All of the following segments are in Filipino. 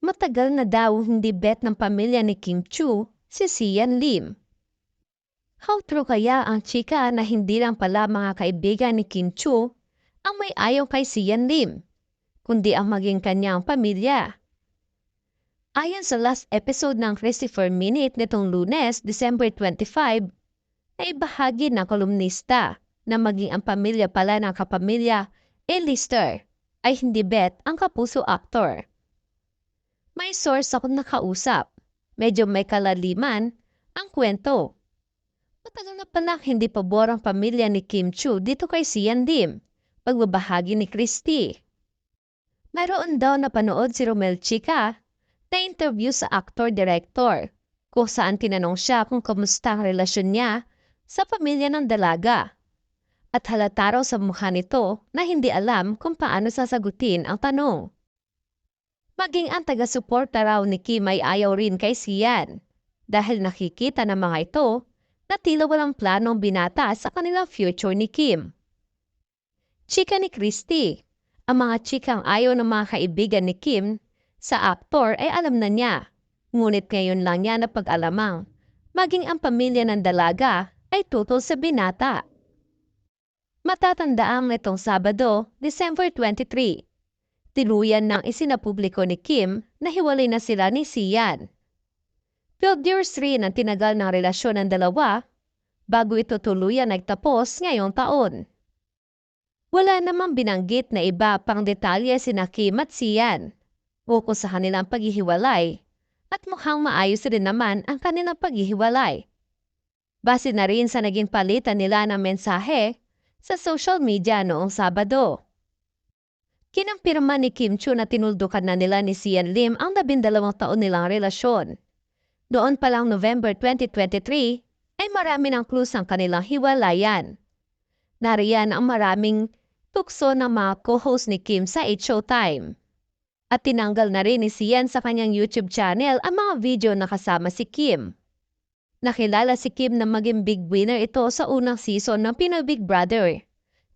Matagal na daw hindi bet ng pamilya ni Kim Chu si Sian Lim. How true kaya ang chika na hindi lang pala mga kaibigan ni Kim Chu ang may ayaw kay Sian Lim, kundi ang maging kanyang pamilya? Ayon sa last episode ng Christopher Minute nitong lunes, December 25, ay bahagi ng kolumnista na maging ang pamilya pala ng kapamilya A-lister ay hindi bet ang kapuso actor. May source ako nakausap. Medyo may kalaliman ang kwento. Matagal na pala hindi pabor ang pamilya ni Kim Chu dito kay Sian Dim, pagbabahagi ni Christy. Mayroon daw napanood si Romel Chica na interview sa actor-director kung saan tinanong siya kung kamusta ang relasyon niya sa pamilya ng dalaga. At halata raw sa mukha nito na hindi alam kung paano sasagutin ang tanong. Maging ang taga-suporta raw ni Kim ay ayaw rin kay Sian dahil nakikita ng mga ito na tila walang planong binata sa kanilang future ni Kim. Chika ni Christy, ang mga chikang ayaw ng mga kaibigan ni Kim sa aktor ay alam na niya. Ngunit ngayon lang niya na pag-alamang maging ang pamilya ng dalaga ay tutol sa binata. Matatandaan nitong Sabado, December 23, Tiluyan nang isinapubliko ni Kim na hiwalay na sila ni Sian. 12 years rin ang tinagal ng relasyon ng dalawa bago ito tuluyan nagtapos ngayong taon. Wala namang binanggit na iba pang detalye sina Kim at Sian ukol sa kanilang paghihiwalay at mukhang maayos rin naman ang kanilang paghihiwalay. Base na rin sa naging palitan nila ng mensahe sa social media noong Sabado. Kinampirma ni Kim Chu na tinuldukan na nila ni Sian Lim ang labindalawang taon nilang relasyon. Doon pa lang November 2023 ay marami ng clues ang kanilang hiwalayan. Nariyan ang maraming tukso ng mga co-host ni Kim sa It Showtime. At tinanggal na rin ni Sian sa kanyang YouTube channel ang mga video na kasama si Kim. Nakilala si Kim na maging big winner ito sa unang season ng Pinoy Big Brother.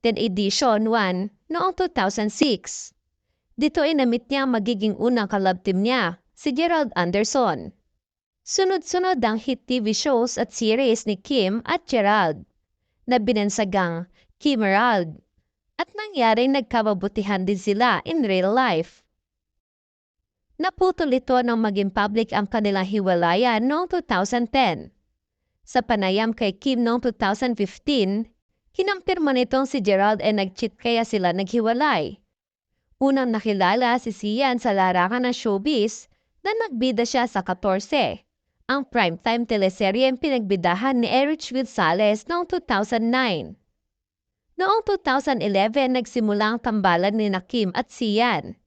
Then Edition 1 noong 2006. Dito ay namit niya magiging unang kalab team niya, si Gerald Anderson. Sunod-sunod ang hit TV shows at series ni Kim at Gerald na binansagang Kimerald at nangyaring nagkababutihan din sila in real life. Naputol ito nang maging public ang kanilang hiwalayan noong 2010. Sa panayam kay Kim noong 2015, Kinampirma nitong si Gerald ay nag-cheat kaya sila naghiwalay. Unang nakilala si Sian sa larangan ng showbiz na nagbida siya sa 14, ang primetime teleserye ang pinagbidahan ni Erich Gonzalez noong 2009. Noong 2011, nagsimula ang tambalan ni Nakim at Sian.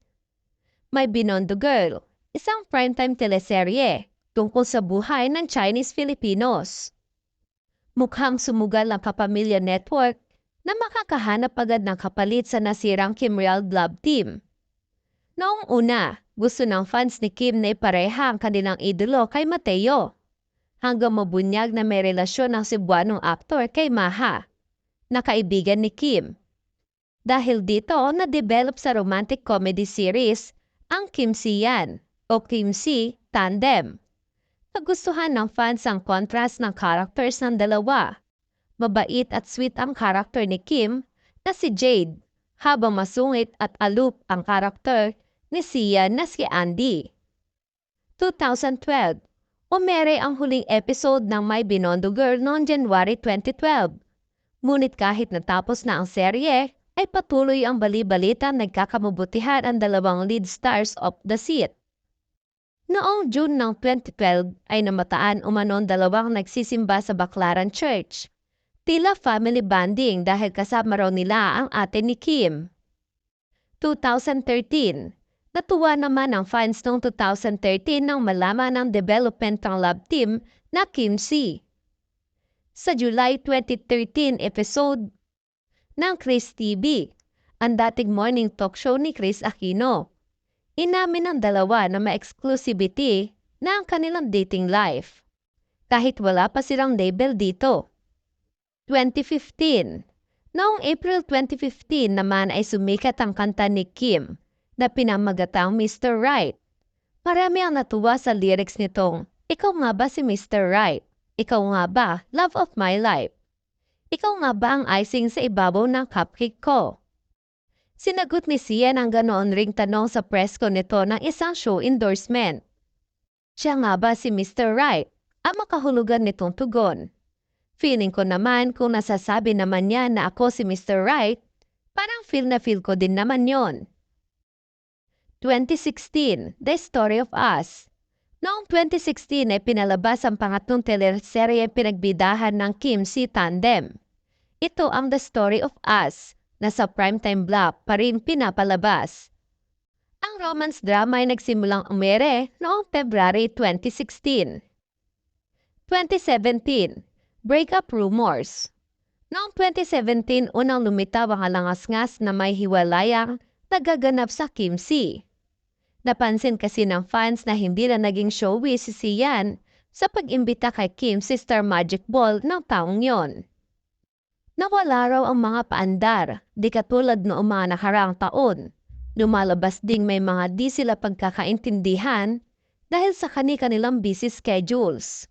May Binondo Girl, isang primetime teleserye tungkol sa buhay ng Chinese Filipinos. Mukhang sumugal ang Kapamilya Network na makakahanap agad ng kapalit sa nasirang Kim Real Love Team. Noong una, gusto ng fans ni Kim na ipareha ang kanilang idolo kay Mateo. Hanggang mabunyag na may relasyon ng Cebuanong aktor kay Maha, na kaibigan ni Kim. Dahil dito, na-develop sa romantic comedy series ang Kim Sian o Kim Si Tandem. Nagustuhan ng fans ang contrast ng characters ng dalawa. Mabait at sweet ang character ni Kim na si Jade, habang masungit at aloof ang character ni Sia na si Andy. 2012 Umere ang huling episode ng My Binondo Girl noong January 2012. Ngunit kahit natapos na ang serye, ay patuloy ang bali-balita nagkakamabutihan ang dalawang lead stars of the seat. Noong June ng 2012 ay namataan umanon dalawang nagsisimba sa Baclaran Church. Tila family bonding dahil kasama raw nila ang ate ni Kim. 2013 Natuwa naman ang fans noong 2013 nang malaman ng development ng love team na Kim C. Sa July 2013 episode ng Chris TV, ang dating morning talk show ni Chris Aquino Inamin ng dalawa na ma-exclusivity na ang kanilang dating life. Kahit wala pa silang label dito. 2015 Noong April 2015 naman ay sumikat ang kanta ni Kim na pinamagatang Mr. Right. Marami ang natuwa sa lyrics nitong, Ikaw nga ba si Mr. Right? Ikaw nga ba, love of my life? Ikaw nga ba ang icing sa ibabaw ng cupcake ko? Sinagot ni Sian ang ganoon ring tanong sa press ko nito ng isang show endorsement. Siya nga ba si Mr. Right? Ang makahulugan nitong tugon. Feeling ko naman kung nasasabi naman niya na ako si Mr. Right, parang feel na feel ko din naman yon. 2016, The Story of Us. Noong 2016 ay pinalabas ang pangatlong teleserye pinagbidahan ng Kim si Tandem. Ito ang The Story of Us na sa primetime block pa rin pinapalabas. Ang romance drama ay nagsimulang umere noong February 2016. 2017, Breakup Rumors. Noong 2017, unang lumitaw ang alangas-ngas na may hiwalayang nagaganap sa Kim C. Napansin kasi ng fans na hindi na naging showy si Sian sa pag-imbita kay Kim si Star Magic Ball ng taong yon. Nawala raw ang mga paandar, di katulad noong mga nakaraang taon. Lumalabas ding may mga di sila pagkakaintindihan dahil sa kani-kanilang busy schedules.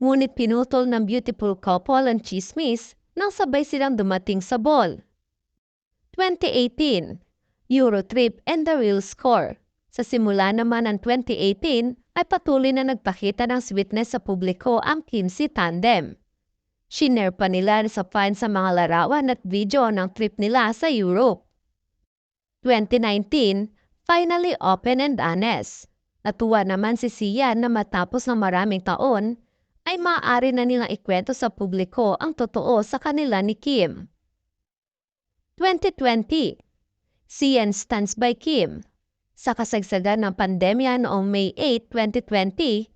Ngunit pinutol ng beautiful couple ang chismis nang sabay silang dumating sa ball. 2018, Eurotrip and the Real Score. Sa simula naman ng 2018 ay patuloy na nagpakita ng sweetness sa publiko ang Kimsey Tandem. Shiner pa nila sa fans sa mga larawan at video ng trip nila sa Europe. 2019, finally open and honest. Natuwa naman si Sian na matapos ng maraming taon ay maaari na nilang ikwento sa publiko ang totoo sa kanila ni Kim. 2020 CN stands by Kim. Sa kasagsagan ng pandemya noong May 8, 2020,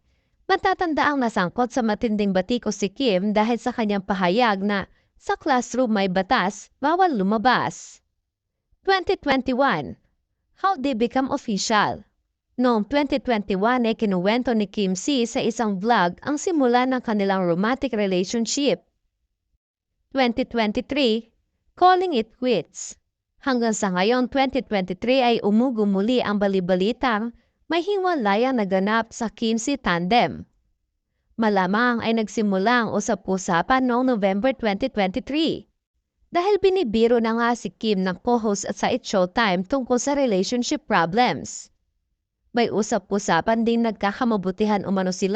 matatanda ang nasangkot sa matinding batiko si Kim dahil sa kanyang pahayag na sa classroom may batas, bawal lumabas. 2021 How they become official Noong 2021 ay kinuwento ni Kim C sa isang vlog ang simula ng kanilang romantic relationship. 2023, Calling It Quits. Hanggang sa ngayon 2023 ay umugo muli ang balibalitang may hiwalayang naganap sa Kim C tandem. Malamang ay nagsimula ang usap-usapan noong November 2023 dahil binibiro na nga si Kim ng co-host at sa It Showtime tungkol sa relationship problems. May usap-usapan din nagkakamabutihan umano sila